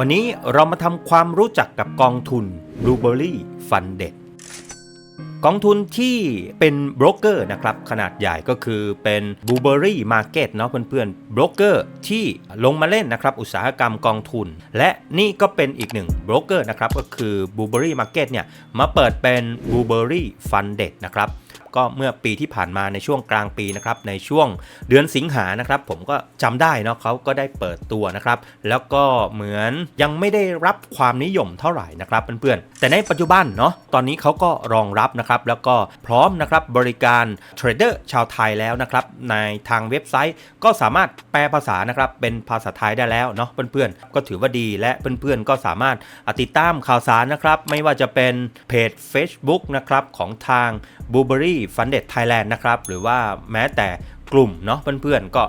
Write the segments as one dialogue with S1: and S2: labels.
S1: วันนี้เรามาทำความรู้จักกับกองทุน Blueberry Funded กองทุนที่เป็นโบรกเกอร์นะครับขนาดใหญ่ก็คือเป็น Blueberry Market เนาะเพื่อนๆโบรกเกอร์ที่ลงมาเล่นนะครับอุตสาหกรรมกองทุน และนี่ก็เป็นอีกหนึ่งโบรกเกอร์นะครับก็คือ Blueberry Market เนี่ยมาเปิดเป็น Blueberry Funded นะครับ ก็เมื่อปีที่ผ่านมาในช่วงกลางปีนะครับในช่วงเดือนสิงหานะครับผมก็จำได้เนาะเขาก็ได้เปิดตัวนะครับแล้วก็เหมือนยังไม่ได้รับความนิยมเท่าไหร่นะครับเพื่อนๆแต่ในปัจจุบันเนาะตอนนี้เขาก็รองรับนะครับแล้วก็พร้อมนะครับบริการเทรดเดอร์ชาวไทยแล้วนะครับในทางเว็บไซต์ก็สามารถแปลภาษานะครับเป็นภาษาไทยได้แล้วเนาะเพื่อนๆก็ถือว่าดีและเพื่อนๆก็สามารถติดตามข่าวสารนะครับไม่ว่าจะเป็นเพจ Facebook นะครับของทาง b l u e b e r r y Funded Thailand นะครับ หรือว่าแม้แต่กลุ่มเนาะเพื่อนๆ ก็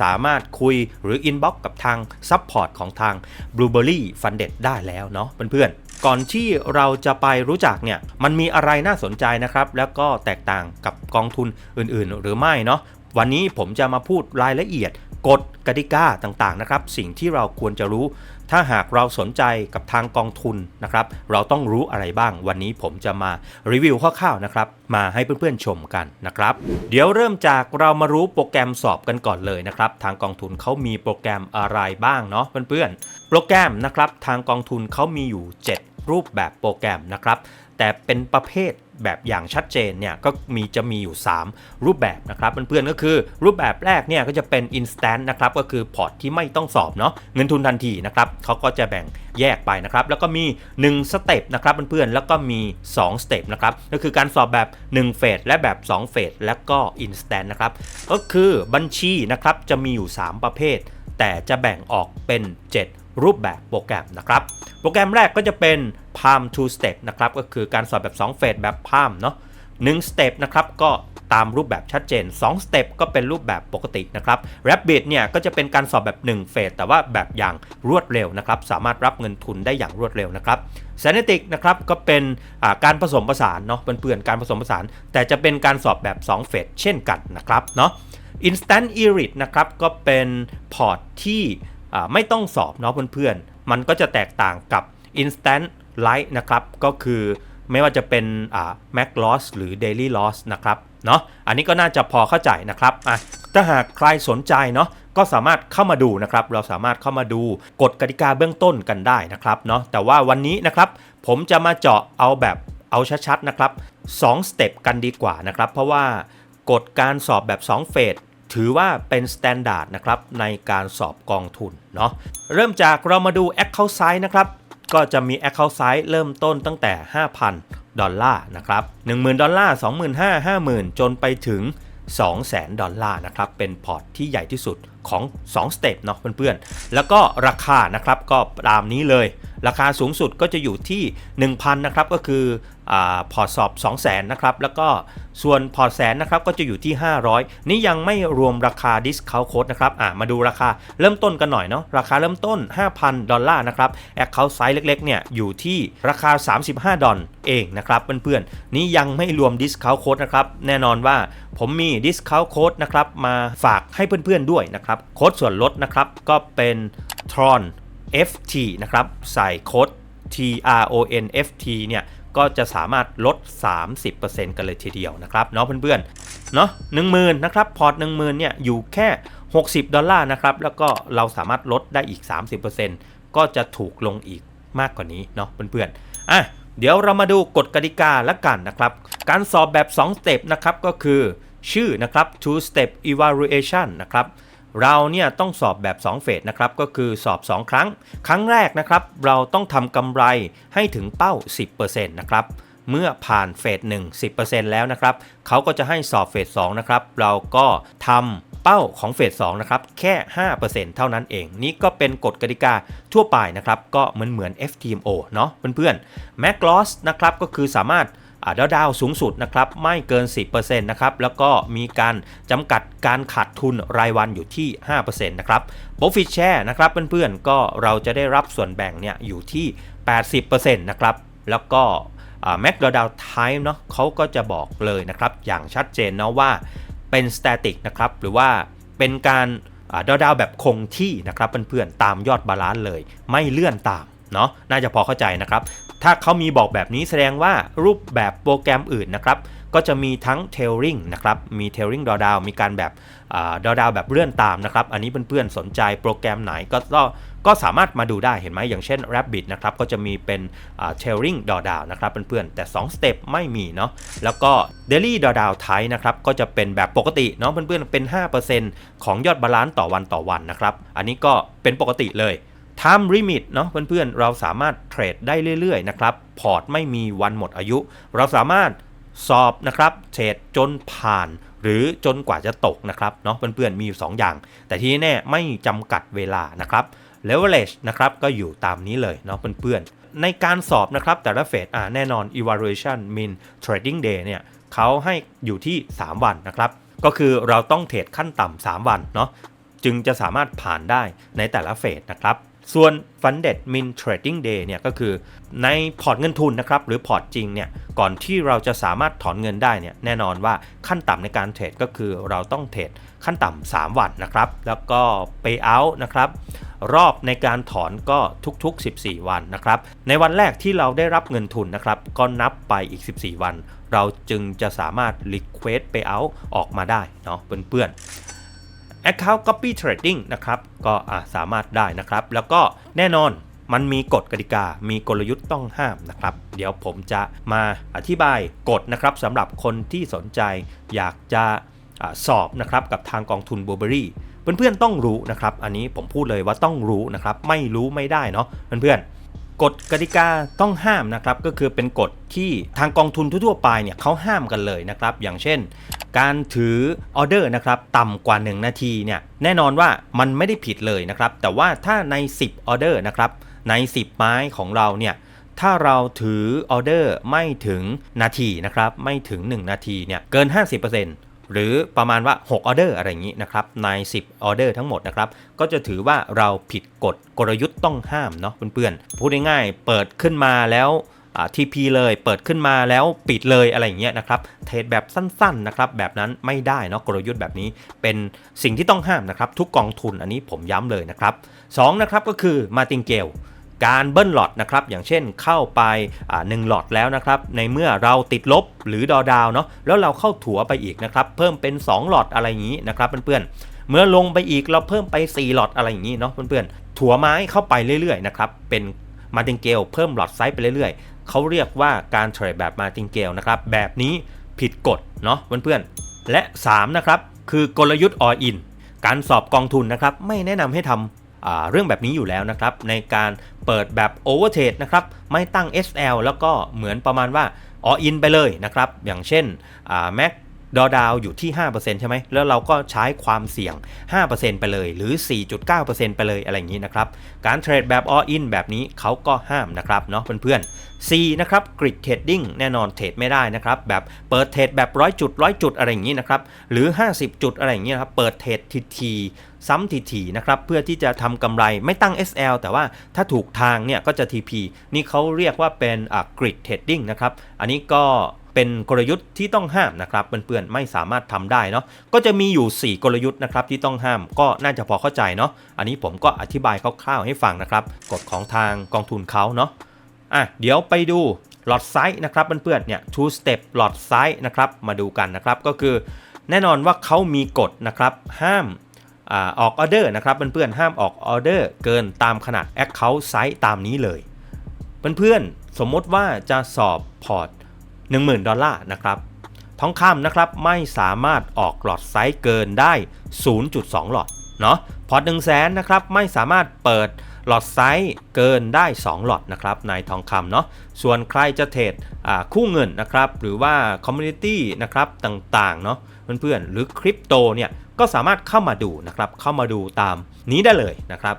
S1: สามารถคุยหรือ Inbox กับทาง Support ของทาง Blueberry Funded ได้แล้วเนาะเพื่อนๆก่อนที่เราจะไปรู้จักเนี่ยมันมีอะไรน่าสนใจนะครับ แล้วก็แตกต่างกับกองทุนอื่นๆ หรือไม่เนาะวันนี้ผมจะมาพูดรายละเอียดกฎกติกาต่างๆนะครับ สิ่งที่เราควรจะรู้ ถ้าหากเราสนใจกับทางกองทุนนะครับ เราต้องรู้อะไรบ้างวันนี้ผมจะมารีวิวคร่าวๆนะครับ มาให้เพื่อนๆชมกันนะครับ เดี๋ยวเริ่มจากเรามารู้โปรแกรมสอบกันก่อนเลยนะครับ ทางกองทุนเขามีโปรแกรมอะไรบ้างเนาะเพื่อนๆ โปรแกรมนะครับทางกองทุนเขามีอยู่ 7 รูปแบบโปรแกรมนะครับ แต่เป็นประเภทแบบอย่างชัดเจนเนี่ยก็มีจะมีอยู่ 3 รูปแบบนะครับเพื่อนๆก็คือรูปแบบแรกเนี่ยก็จะเป็น instant นะครับก็คือพอร์ตที่ไม่ต้องสอบเนาะเงินทุนทันทีนะครับเขาก็จะแบ่งแยกไปนะครับแล้วก็มี 1 สเต็ปนะครับเพื่อนๆแล้วก็มี 2 สเต็ปนะครับก็คือการสอบแบบ1เฟสและแบบ 2 เฟสแล้วก็ instant นะครับก็คือบัญชีนะครับจะมีอยู่ 3 ประเภท แต่จะแบ่งออกเป็น 7 รูปแบบโปรแกรมนะครับ โปรแกรมแรกก็จะเป็น Palm two step นะครับก็คือการสอบแบบ2เฟสแบบ Palm เนาะ1 step นะครับก็ตามรูปแบบชัดเจน 2 step ก็เป็นรูปแบบปกตินะครับ Rabbit เนี่ยก็จะเป็นการสอบแบบ 1 เฟสแต่ว่าแบบอย่างรวดเร็วนะครับ สามารถรับเงินทุนได้อย่างรวดเร็วนะครับ s a n e t i c นะครับก็เป็นการผสมผสานเนาะเพื่อนๆการผสมผสาน แต่จะเป็นการสอบแบบ 2 เฟสเช่นกันนะครับเนาะ Instant e r i t นะครับก็เป็นพอร์ตที่ ไม่ต้องสอบเนาะเพื่อนๆ มันก็จะแตกต่างกับ Instant Light นะครับ ก็คือไม่ว่าจะเป็น Mac Loss หรือ Daily Loss นะครับ เนาะอันนี้ก็น่าจะพอเข้าใจนะครับอะถ้าหากใครสนใจเนาะก็สามารถเข้ามาดูนะครับ เราสามารถเข้ามาดูกฎกติกาเบื้องต้นกันได้นะครับเนาะแต่ว่าวันนี้นะครับ ผมจะมาเจาะเอาแบบเอาชัดๆนะครับ2สเต็ปกันดีกว่านะครับ เพราะว่ากฎการสอบแบบ 2 เฟส ถือว่าเป็นสแตนดาร์ดนะครับในการสอบกองทุนเนาะเริ่มจากเรามาดู Account Size นะครับ ก็จะมี Account Size เริ่มต้นตั้งแต่ 5,000 ดอลลาร์นะครับ10,000 ดอลลาร์ 25,000 50,000 จนไปถึง 200,000 ดอลลาร์นะครับ เป็นพอร์ตที่ใหญ่ที่สุดของ 2 สเต็ปเนาะเพื่อนๆ แล้วก็ราคานะครับก็ตามนี้เลย ราคาสูงสุดก็จะอยู่ที่ 1,000 นะครับ ก็คืออ พอร์ตสอบ 200,000นะครับ แล้วก็ส่วนพอร์ตแสนนะครับก็จะอยู่ที่ 500 นี่ยังไม่รวมราคาดิสคาวโค้ดนะครับมาดูราคาเริ่มต้นกันหน่อยเนาะราคาเริ่มต้น 5,000 ดอลลาร์นะครับแอคเคาท์ไซส์เล็กๆเนี่ยอยู่ที่ราคา 35 ดอลเองนะครับเพื่อนๆนี่ยังไม่รวมดิสคาวโค้ดนะครับแน่นอนว่าผมมีดิสคาวโค้ดนะครับมาฝากให้เพื่อนๆด้วยนะครับโค้ดส่วนลดนะครับก็เป็น Tron FT นะครับใส่โค้ด T R O N F T เนี่ย ก็จะสามารถลด 30%กันเลยทีเดียวนะครับเนาะเพื่อนๆเนาะหนึ่งหมื่นนะครับพอร์ตหนึ่งหมื่นเนี่ยอยู่แค่ 60 ดอลลาร์นะครับแล้วก็เราสามารถลดได้อีก 30%ก็จะถูกลงอีกมากกว่านี้เนาะเพื่อนๆอะเดี๋ยวเรามาดูกฎกติกาละกันนะครับ การสอบแบบ2 step นะครับก็คือชื่อนะครับ two step evaluation นะครับ เราเนี่ยต้องสอบแบบ 2 เฟสนะครับก็คือสอบ 2 ครั้ง ครั้งแรกนะครับ เราต้องทำกำไรให้ถึงเป้า 10%นะครับเมื่อผ่านเฟส1 10%แล้วนะครับเขาก็จะให้สอบเฟส2นะครับเราก็ทำเป้าของเฟส2นะครับแค่ 5%เท่านั้นเอง นี่ก็เป็นกฎกติกาทั่วไปนะครับ ก็เหมือนเหมือน FTMO เนาะเพื่อนๆ Mac Loss นะครับก็คือสามารถ ดาวดาวสูงสุดนะครับไม่เกิน 10%นะครับแล้วก็มีการจำกัดการขาดทุนรายวันอยู่ที่ 5%นะครับ Profit Share นะครับเพื่อนๆก็เราจะได้รับส่วนแบ่งเนี่ยอยู่ที่ 80%นะครับแล้วก็แม็กดาวดาวไทม์เนาะเขาก็จะบอกเลยนะครับอย่างชัดเจนเนาะว่าเป็น static นะครับหรือว่าเป็นการดาวดาวแบบคงที่นะครับเพื่อนๆตามยอดบาลานซ์เลย ไม่เลื่อนตาม เนาะน่าจะพอเข้าใจนะครับ ถ้าเขามีบอกแบบนี้แสดงว่ารูปแบบโปรแกรมอื่นนะครับก็จะมีทั้ง tailing นะครับ มี tailing ดาวดาวมีการแบบดาวดาวแบบเลื่อนตามนะครับ อันนี้เพื่อนๆ สนใจโปรแกรมไหนก็ก็ก็สามารถมาดูได้เห็นไหมอย่างเช่น Rabbit นะครับ ก็จะมีเป็น tailing ดาวดาวนะครับเพื่อนๆ แต่ 2 step ไม่มีเนาะ แล้วก็ daily ดาวดาวไทนะครับ ก็จะเป็นแบบปกติเนาะเพื่อนๆ เป็น 5%ของยอดบาลานซ์ต่อวันต่อวันนะครับ อันนี้ก็เป็นปกติเลย time limit เนาะเพื่อนๆ เราสามารถเทรดได้เรื่อยๆนะครับ พอร์ตไม่มีวันหมดอายุ เราสามารถสอบนะครับเทรดจนผ่าน หรือจนกว่าจะตกนะครับเนาะเพื่อนๆ มีอยู่ 2 อย่าง แต่ที่แน่ไม่จำกัดเวลานะครับ leverage นะครับก็อยู่ตามนี้เลยเนาะเพื่อนๆ ในการสอบนะครับแต่ละเฟสอ่าแน่นอน evaluation mean trading day เนี่ยเขาให้อยู่ที่ 3 วันนะครับ ก็คือเราต้องเทรดขั้นต่ำ3วันเนาะจึงจะสามารถผ่านได้ในแต่ละเฟสนะครับ ส่วน Funded Min Trading Day เนี่ยก็คือในพอร์ตเงินทุนนะครับหรือพอร์ตจริงเนี่ยก่อนที่เราจะสามารถถอนเงินได้เนี่ยแน่นอนว่าขั้นต่ำในการเทรดก็คือเราต้องเทรดขั้นต่ำ3วันนะครับ แล้วก็ Payout นะครับรอบในการถอนก็ทุกๆ 14 วันนะครับ ในวันแรกที่เราได้รับเงินทุนนะครับ ก็นับไปอีก 14 วัน เราจึงจะสามารถ Request Payout ออกมาได้เนาะเพื่อนๆ Account Copy Trading นะครับก็สามารถได้นะครับ แล้วก็แน่นอนมันมีกฎกติกา มีกลยุทธ์ต้องห้ามนะครับ เดี๋ยวผมจะมาอธิบายกฎนะครับสำหรับคนที่สนใจอยากจะอาสอบนะครับกับทางกองทุนบูเบอรี่เพื่อนๆต้องรู้นะครับ อันนี้ผมพูดเลยว่าต้องรู้นะครับ ไม่รู้ไม่ได้เนาะเพื่อนๆ กฎกติกาต้องห้ามนะครับก็คือเป็นกฎที่ทางกองทุนทั่วไปเนี่ยเขาห้ามกันเลยนะครับ อย่างเช่น การถือออเดอร์นะครับต่ำกว่า 1 นาทีเนี่ยแน่นอนว่ามันไม่ได้ผิดเลยนะครับ แต่ว่าถ้าใน 10 ออเดอร์นะครับใน 10 ไม้ของเราเนี่ยถ้าเราถือออเดอร์ไม่ถึงนาทีนะครับไม่ถึง 1 นาทีเนี่ยเกิน 50% หรือประมาณว่า 6 ออเดอร์อะไรอย่างนี้นะครับใน 10 ออเดอร์ทั้งหมดนะครับ ก็จะถือว่าเราผิดกฎกลยุทธ์ต้องห้ามเนาะเพื่อนๆ พูดง่ายๆ เปิดขึ้นมาแล้วทีพีเลยเปิดขึ้นมาแล้วปิดเลยอะไรอย่างเงี้ยนะครับเทรดแบบสั้นๆนะครับแบบนั้นไม่ได้เนาะกลยุทธ์แบบนี้เป็นสิ่งที่ต้องห้ามนะครับทุกกองทุนอันนี้ผมย้ำเลยนะครับ2นะครับก็คือมาติงเกล การเบิ้ลหลอดนะครับอย่างเช่นเข้าไปหนึ่งหลอดแล้วนะครับในเมื่อเราติดลบหรือดอดาวเนาะแล้วเราเข้าถัวไปอีกนะครับเพิ่มเป็น 2 หลอดอะไรอย่างนี้นะครับเพื่อนๆเมื่อลงไปอีกเราเพิ่มไป 4 หลอดอะไรอย่างนี้เนาะเพื่อนๆถัวไม้เข้าไปเรื่อยๆนะครับเป็นมาติงเกลเพิ่มหลอดไซส์ไปเรื่อยๆเขาเรียกว่าการเทรดแบบมาติงเกลนะครับแบบนี้ผิดกฎเนาะเพื่อนๆและ3นะครับคือกลยุทธ์ออินการสอบกองทุนนะครับไม่แนะนำให้ทำ เรื่องแบบนี้อยู่แล้วนะครับ ในการเปิดแบบ Overtrade นะครับ ไม่ตั้ง SL แล้วก็เหมือนประมาณว่าออินไปเลยนะครับ อย่างเช่น Mac ดอดาวอยู่ที่ 5%ใช่ไหม แล้วเราก็ใช้ความเสี่ยง 5%ไปเลย หรือ 4.9%ไปเลยอะไรอย่างนี้นะครับ การเทรดแบบ all in แบบนี้เขาก็ห้ามนะครับเนาะเพื่อนๆ C นะครับกริดเทรดดิ้งแน่นอนเทรดไม่ได้นะครับ แบบเปิดเทรดแบบร้อยจุดร้อยจุดอะไรอย่างนี้นะครับ หรือ 50 จุดอะไรอย่างนี้นะครับเปิดเทรดทีทีซ้ำทีทีนะครับเพื่อที่จะทำกำไรไม่ตั้ง SL แต่ว่าถ้าถูกทางเนี่ยก็จะ TP นี่เขาเรียกว่าเป็นกริดเทรดดิ้งนะครับอันนี้ก็เป็นกลยุทธ์ที่ต้องห้ามนะครับเพื่อนๆไม่สามารถทำได้เนาะก็จะมีอยู่ 4 กลยุทธ์นะครับที่ต้องห้ามก็น่าจะพอเข้าใจเนาะอันนี้ผมก็อธิบายคร่าวๆให้ฟังนะครับกฎของทางกองทุนเขาเนาะ อะเดี๋ยวไปดูหลอดไซส์นะครับเพื่อนๆเนี่ย two step หลอดไซส์นะครับมาดูกันนะครับก็คือแน่นอนว่าเขามีกฎนะครับห้ามออกออเดอร์นะครับเพื่อนๆห้ามออกออเดอร์เกินตามขนาด Account Size ตามนี้เลย เพื่อนๆสมมติว่าจะสอบพอร์ต 10,000 ดอลลาร์นะครับทองคำนะครับไม่สามารถออกหลอดไซส์เกินได้ 0.2 หลอดเนาะพอร์ต1 0 0 0 0นะครับไม่สามารถเปิด หลอดไซส์เกินได้ 2 หลอดนะครับในทองคำเนาะส่วนใครจะเทรดคู่เงินนะครับหรือว่าคอมมูนิตี้นะครับต่างๆเนาะเพื่อนๆหรือคริปโตเนี่ยก็สามารถเข้ามาดูนะครับเข้ามาดูตามนี้ได้เลยนะครับ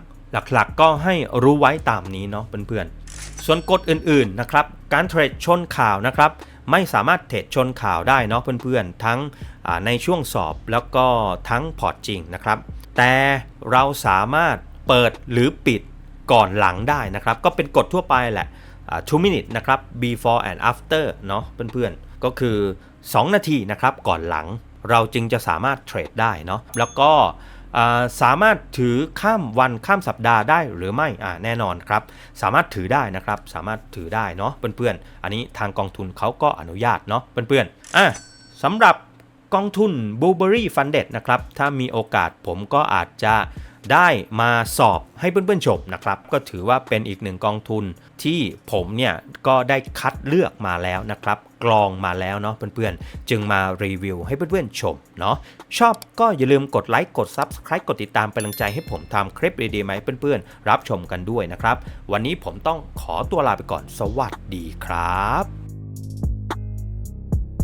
S1: หลักๆก็ให้รู้ไว้ตามนี้เนาะเพื่อนๆ ส่วนกฎอื่นๆนะครับการเทรดชนข่าวนะครับไม่สามารถเทรดชนข่าวได้เนาะเพื่อนๆ ทั้งในช่วงสอบแล้วก็ทั้งพอร์ตจริงนะครับ แต่เราสามารถเปิดหรือปิด ก่อนหลังได้นะครับ ก็เป็นกฎทั่วไปแหละ two minute นะครับ before and after เนาะเพื่อนๆ ก็คือ 2 นาทีนะครับก่อนหลังเราจึงจะสามารถเทรดได้เนาะแล้วก็สามารถถือข้ามวันข้ามสัปดาห์ได้หรือไม่อ่าแน่นอนครับ สามารถถือได้นะครับ สามารถถือได้เนาะเพื่อนๆ อันนี้ทางกองทุนเขาก็อนุญาตเนาะเพื่อนๆอะสำหรับกองทุน Blueberry Funded นะครับ ถ้ามีโอกาสผมก็อาจจะ ได้มาสอบให้เพื่อนๆชมนะครับ ก็ถือว่าเป็นอีกหนึ่งกองทุนที่ผมเนี่ยก็ได้คัดเลือกมาแล้วนะครับ กรองมาแล้วเนาะเพื่อนๆ จึงมารีวิวให้เพื่อนๆชมเนาะชอบก็อย่าลืมกดไลค์กด Subscribe กดติดตามเป็นกำลังใจให้ผมทำคลิปดีๆมาให้เพื่อนๆ รับชมกันด้วยนะครับ วันนี้ผมต้องขอตัวลาไปก่อนสวัสดีครับ